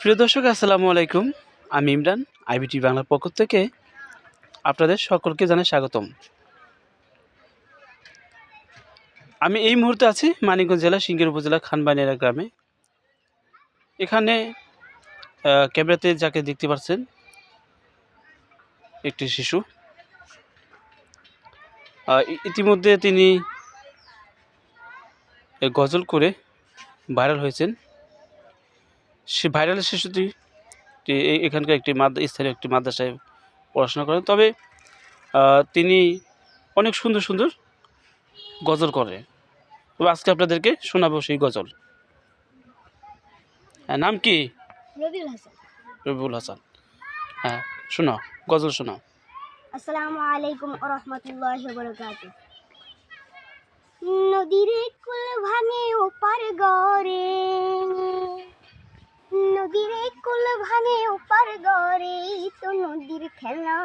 প্রিয় দর্শক, আসসালামু আলাইকুম। আমি ইমরান, আইবিটি বাংলার পক্ষ থেকে আপনাদের সকলকে জানাই স্বাগতম। আমি এই মুহূর্তে আছি মানিকগঞ্জ জেলা সিঙ্গের উপজেলা খানবানিয়ারা গ্রামে। এখানে ক্যামেরাতে যাকে দেখতে পাচ্ছেন, একটি শিশু। ইতিমধ্যে তিনি গজল করে ভাইরাল হয়েছেন। সে ভাইরাল শিশুটি এখানকার একটি স্থানীয় একটি মাদ্রাসায় পড়াশোনা করেন। তবে তিনি অনেক সুন্দর সুন্দর গজল করে তবে আজকে আপনাদেরকে শোনাবো সেই গজল। হ্যাঁ নাম কি? রবিউল হাসান। হ্যাঁ শোনাও গজল শোনাও আসসালামু আলাইকুম রহমতুল্লাহ বরকাত নদীর কুল ভাঙে ওপার গড়ে ভাঙে ওপার গড়ে তো নদীর খেলা।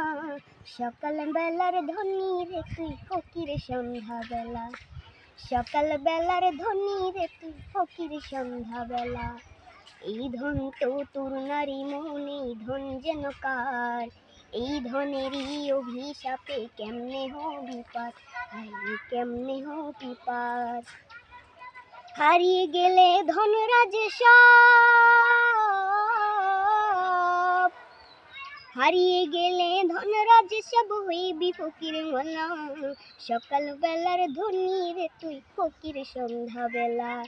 সকাল বেলার ধনী রে তুই ফকির সন্ধ্যা বেলা। সকাল বেলার ধনী রে তুই ফকির সন্ধ্যা বেলা। এই ধন তো তোর নারী মনে ধন যেন কার? এই ধনেরই অভিশাপে কেমনে পার? হারিয়ে কেমনে হবি পার? হারিয়ে গেলে ধনরাজ সব হারিয়ে গেলে ধনরাজ সব হইবি ফকির গোলাম সকাল বেলার ধনী রে তুই ফকির সন্ধ্যা বেলা।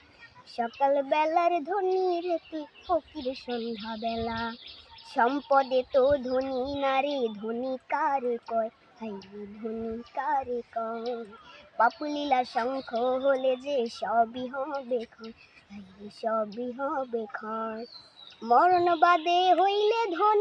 সকাল বেলার ধনী রে তুই ফকির সন্ধ্যা বেলা। সম্পদে তো ধনী নারী ধনী কারে কয়? হাই ধনী কারে কয়? পাপুলীলা শঙ্খ হলে যে সবই হবে ক্ষয়। সবই হবে ক্ষয়। মরণ বাদে হইলে ধন